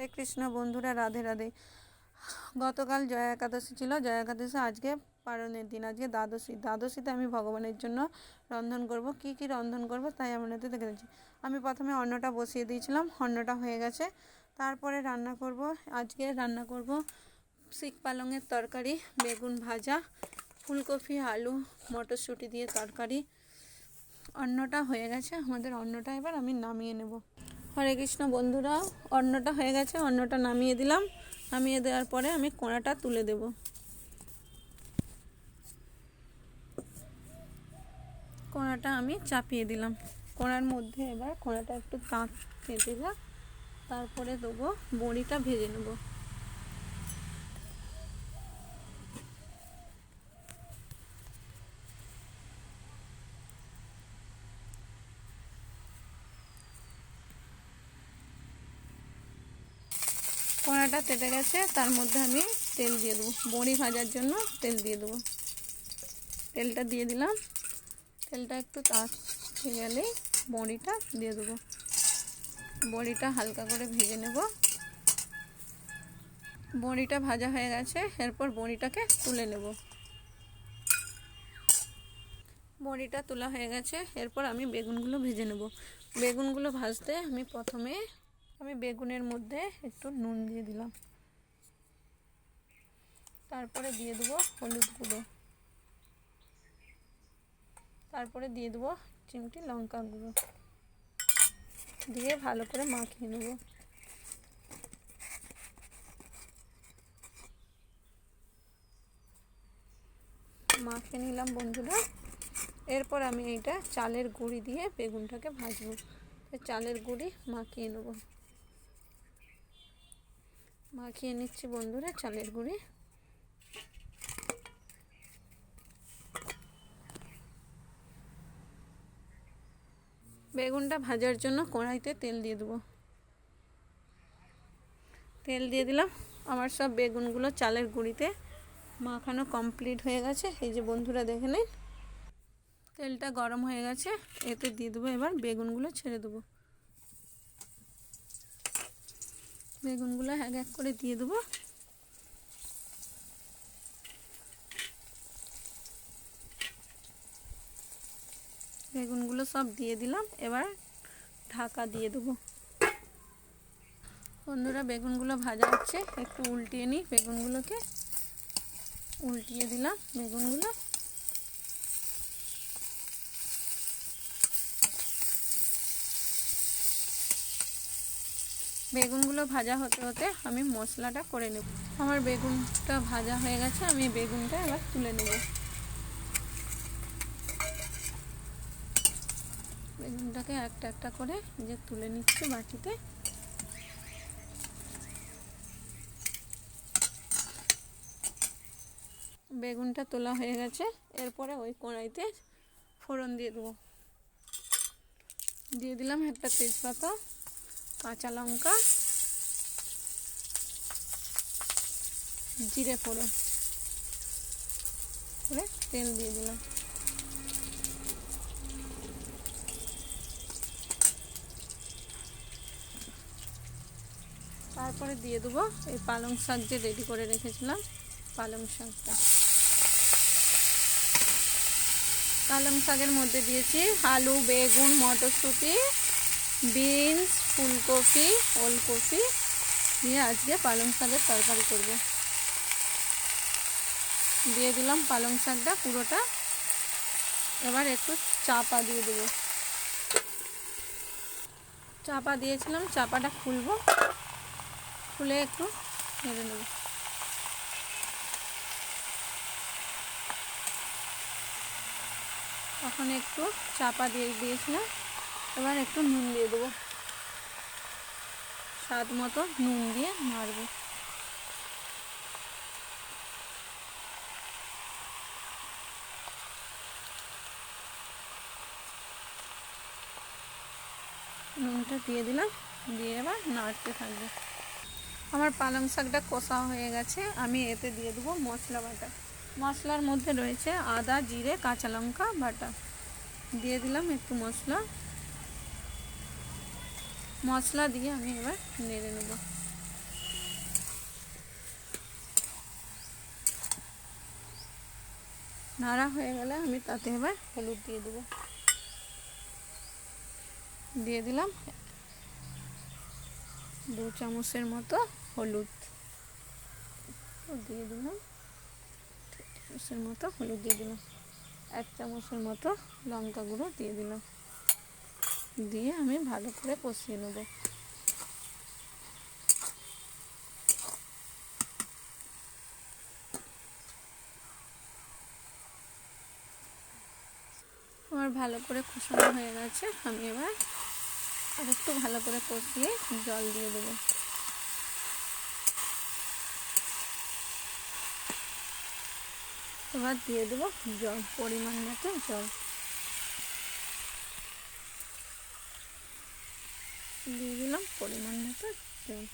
হরে কৃষ্ণ, বন্ধুরা, রাধে রাধে। গতকাল জয়া একাদশী ছিল। জয়া একাদশী আজকে পালনের দিন। আজকে দ্বাদশী। দ্বাদশীতে আমি ভগবানের জন্য রন্ধন করব। কি কি রন্ধন করব তাই আপনাদের দেখে দিচ্ছি আমি প্রথমে অন্নটা বসিয়ে দিয়েছিলাম। অন্নটা হয়ে গেছে। তারপরে রান্না করব। আজকে রান্না করব শিক পালংয়ের তরকারি, বেগুন ভাজা, ফুলকপি, আলু, মটরশুঁটি দিয়ে তরকারি। অন্নটা হয়ে গেছে। আমাদের অন্নটা এবার আমি নামিয়ে নেব। হরে কৃষ্ণ বন্ধুরা, অন্নটা হয়ে গেছে, অন্নটা নামিয়ে দিলাম। নামিয়ে দেওয়ার পরে আমি কোঁড়াটা তুলে দেব। কোঁড়াটা আমি চাপিয়ে দিলাম। কোঁড়ার মধ্যে এবার কোঁড়াটা একটু তাঁত কেটে যাক, তারপরে দেবো বড়িটা ভেজে নেব। তেতে গেছে, তার মধ্যে আমি তেল দিয়ে দেবো। বড়ি ভাজার জন্য তেল দিয়ে দেবো। তেলটা দিয়ে দিলাম। তেলটা একটু তাঁতে গেলেই বড়িটা দিয়ে দেবো। বড়িটা হালকা করে ভেজে নেব। বড়িটা ভাজা হয়ে গেছে, এরপর বড়িটাকে তুলে নেব। বড়িটা তোলা হয়ে গেছে, এরপর আমি বেগুনগুলো ভেজে নেব। বেগুনগুলো ভাজতে আমি প্রথমে আমি বেগুনের মধ্যে একটু নুন দিয়ে দিলাম। তারপরে দিয়ে দেবো হলুদ গুঁড়ো। তারপরে দিয়ে দেবো চিমটি লঙ্কা গুঁড়ো। দিয়ে ভালো করে মাখিয়ে নেব। মাখিয়ে নিলাম বন্ধুরা। এরপর আমি এইটা চালের গুঁড়ি দিয়ে বেগুনটাকে ভাজবো। চালের গুঁড়ি মাখিয়ে নেব। মাখিয়ে নিচ্ছি বন্ধুরা চালের গুঁড়ি। বেগুনটা ভাজার জন্য কড়াইতে তেল দিয়ে দেবো। তেল দিয়ে দিলাম। আমার সব বেগুনগুলো চালের গুঁড়িতে মাখানো কমপ্লিট হয়ে গেছে। এই যে বন্ধুরা দেখে নিন। তেলটা গরম হয়ে গেছে। এতে দিয়ে দেবো এবার বেগুনগুলো ছেড়ে দেবো। বেগুনগুলো এক এক করে দিয়ে দেবো। বেগুনগুলো সব দিয়ে দিলাম, এবার ঢাকা দিয়ে দেবো। বন্ধুরা, বেগুনগুলো ভাজা হচ্ছে, একটু উল্টিয়ে নিই। বেগুনগুলোকে উল্টিয়ে দিলাম বেগুনগুলো। বেগুনগুলো ভাজা হতে হতে আমি মশলাটা করে নেব। আমার বেগুনটা ভাজা হয়ে গেছে, আমি বেগুনটা এবার তুলে নেব। বেগুনটাকে একটা একটা করে যে তুলে নিচ্ছি বাটিতে। বেগুনটা তোলা হয়ে গেছে, এরপরে ওই কড়াইতে ফোড়ন দিয়ে দেবো। দিয়ে দিলাম একটা তেজপাতা। কাঁচা লঙ্কা, জিরে ফোড়ন, করে তেল দিয়ে দিলাম। তারপরে দিয়ে দেবো এই পালং শাক যে রেডি করে রেখেছিলাম, পালং শাকটা। পালং শাকের মধ্যে দিয়েছি আলু, বেগুন, মটরশুঁটি বিনস, ফুলকপি, ওলকপি দিয়ে আজকে পালং শাকের তরকারি করব। দিয়ে দিলাম পালং শাকটা পুরোটা। এবার একটু চাপা দিয়ে দেবো। চাপা দিয়েছিলাম, চাপাটা খুলবো। খুলে একটু নেড়ে নেব। তখন একটু চাপা দিয়ে দিয়েছিলাম। এবার একটু নুন দিয়ে দেবো। স্বাদ মতো নুন দিয়ে মারবো নুনটা দিয়ে দিলাম, দিয়ে এবার নাড়তে থাকবে। আমার পালং শাকটা কষা হয়ে গেছে, আমি এতে দিয়ে দেবো মশলা বাটা। মশলার মধ্যে রয়েছে আদা, জিরে, কাঁচা লঙ্কা বাটা। দিয়ে দিলাম একটু মশলা। মশলা দিয়ে আমি এবার নেড়ে নেব। নাড়া হয়ে গেলে আমি তাতে এবার হলুদ দিয়ে দেব। দিয়ে দিলাম দু চামচের মতো হলুদ। দিয়ে দিলাম চামচের মতো হলুদ দিয়ে দিলাম। এক চামচের মতো লঙ্কা গুঁড়ো দিয়ে দিলাম। দিয়ে আমি ভালো করে কষিয়ে নেব। আমার ভালো করে কষানো হয়ে গেছে, আমি এবার আর একটু ভালো করে কষিয়ে জল দিয়ে দেবো। এবার দিয়ে দেবো জল, পরিমাণ মতো জল। দিয়ে দিলাম, পরিমাণ মতো জল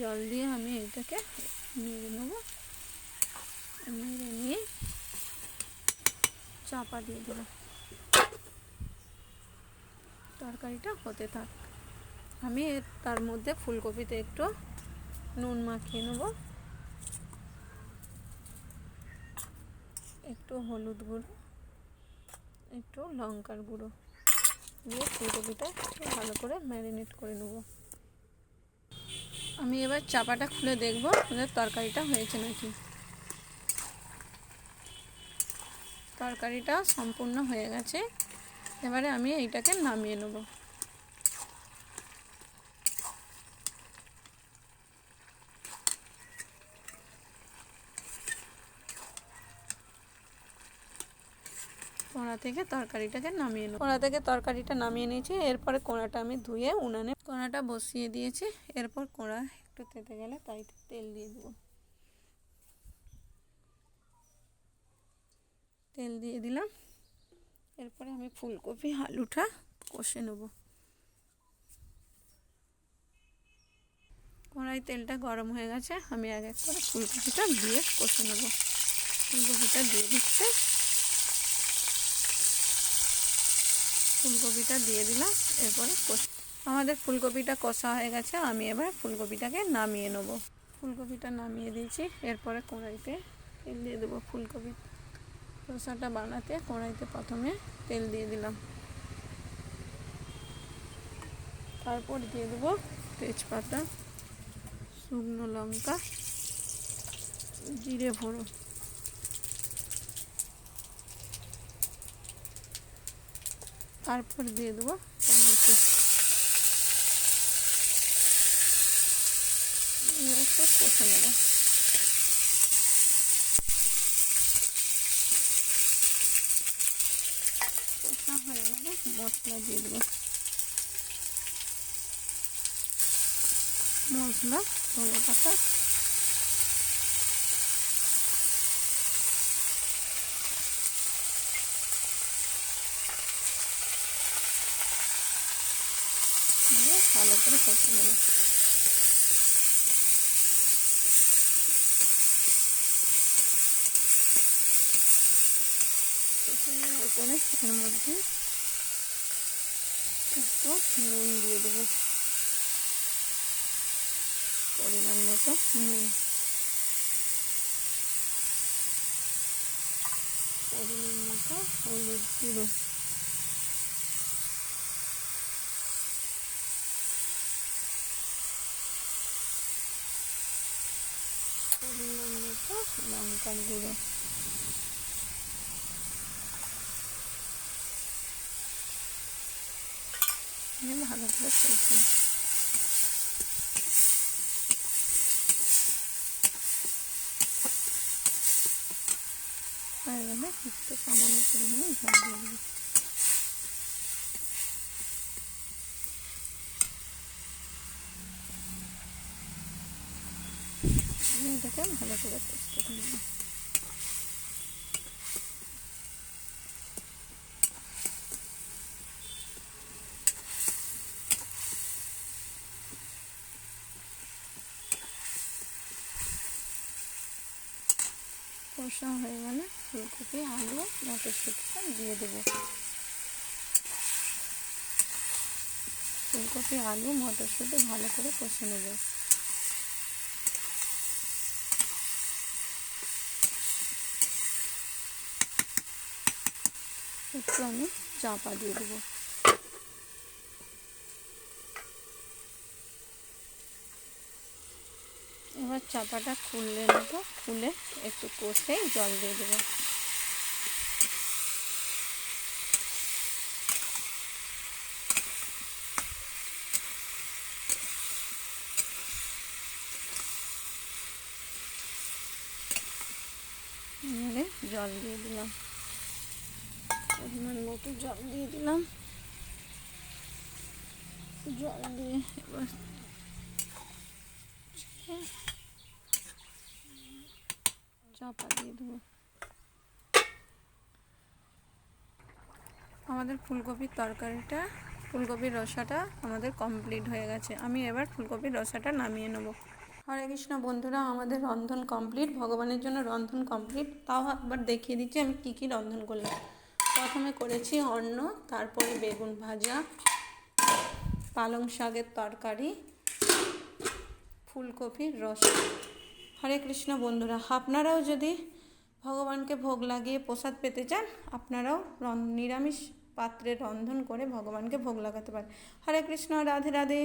জল দিয়ে আমি এটাকে নেড়ে নেব। নেড়ে নিয়ে চাপা দিয়ে দেবো তরকারিটা হতে থাক। আমি তার মধ্যে ফুলকপিতে একটু নুন মাখিয়ে নেব। একটু হলুদ গুঁড়ো, একটু লঙ্কার গুঁড়ো। দিয়ে ফুলকপিটা ভালো করে ম্যারিনেট করে নেব। আমি এবার চাপাটা খুলে দেখব ওদের তরকারিটা হয়েছে নাকি। তরকারিটা সম্পূর্ণ হয়ে গেছে। এবারে আমি এইটাকে নামিয়ে নেব। কোড়া থেকে তরকারিটাকে নামিয়ে নেব। কোড়া থেকে তরকারিটা নামিয়ে নিয়েছি, এরপরে কোড়াটা আমি ধুয়ে উনানে কোড়াটা বসিয়ে দিয়েছি, এরপর কোড়া একটু তেতে গেলে তাই তেল দিয়ে দেবো। তেল দিয়ে দিলাম, এরপরে আমি ফুলকপি আলুটা কষে নেব। কড়াই তেলটা গরম হয়ে গেছে, আমি এক এক করে ফুলকপিটা দিয়ে কষে নেব। ফুলকপিটা দিয়ে দিচ্ছে। ফুলকপিটা দিয়ে দিলাম, এরপরে আমাদের ফুলকপিটা কষা হয়ে গেছে, আমি এবার ফুলকপিটাকে নামিয়ে নেব। ফুলকপিটা নামিয়ে দিয়েছি, এরপরে কড়াইতে তেল দিয়ে দেবো ফুলকপি। রসাটা বানাতে কড়াইতে প্রথমে তেল দিয়ে দিলাম। তারপর দিয়ে দেবো তেজপাতা, শুকনো লঙ্কা, জিরে ফোড়ো তারপর দিয়ে দেবো টমেটো। কষে নেব। কষা হয়ে মশলা দিয়ে দেবো। মশলা ধনে পাতা দিয়ে কষে নেব করে এর মধ্যে একটু নুন দিয়ে দেবো পরিমাণ মতো নুন পরিমাণ মতো হলুদ গুঁড়ো পরিমাণ মতো লঙ্কার গুঁড়ো ভালো করে হয়ে গেলে একটু সামান্য পরিমাণে জল দিয়ে দেবো এটাকে ভালো করে কষা হয়ে গেলে ফুলকপি, আলু মটরশুঁটিটা দিয়ে দেবো। ফুলকপি, আলু মটরশুঁটি ভালো করে কষে নেব। একটু আমি চাপা দিয়ে দেবো। এবার চাপাটা খুললে নেব, খুলে একটু কষেই জল দিয়ে দেবো। জল দিয়ে দিলাম। মতো জল দিয়ে দিলাম। জল দিয়ে এবার চাপা দিয়ে দেবো। আমাদের ফুলকপির তরকারিটা, ফুলকপির রসাটা আমাদের কমপ্লিট হয়ে গেছে। আমি এবার ফুলকপির রসাটা নামিয়ে নেব। হরে কৃষ্ণ বন্ধুরা, আমাদের রন্ধন কমপ্লিট ভগবানের জন্য রন্ধন কমপ্লিট তাও একবার দেখিয়ে দিচ্ছি আমি কী কী রন্ধন করলাম। প্রথমে করেছি অন্ন, তারপরে বেগুন ভাজা, পালং শাকের তরকারি, ফুলকপির রস। হরে কৃষ্ণ বন্ধুরা, আপনারাও যদি ভগবানকে ভোগ লাগিয়ে প্রসাদ পেতে চান, আপনারাও নিরামিষ পাত্রে রন্ধন করে ভগবানকে ভোগ লাগাতে পারেন। হরে কৃষ্ণ, রাধে রাধে।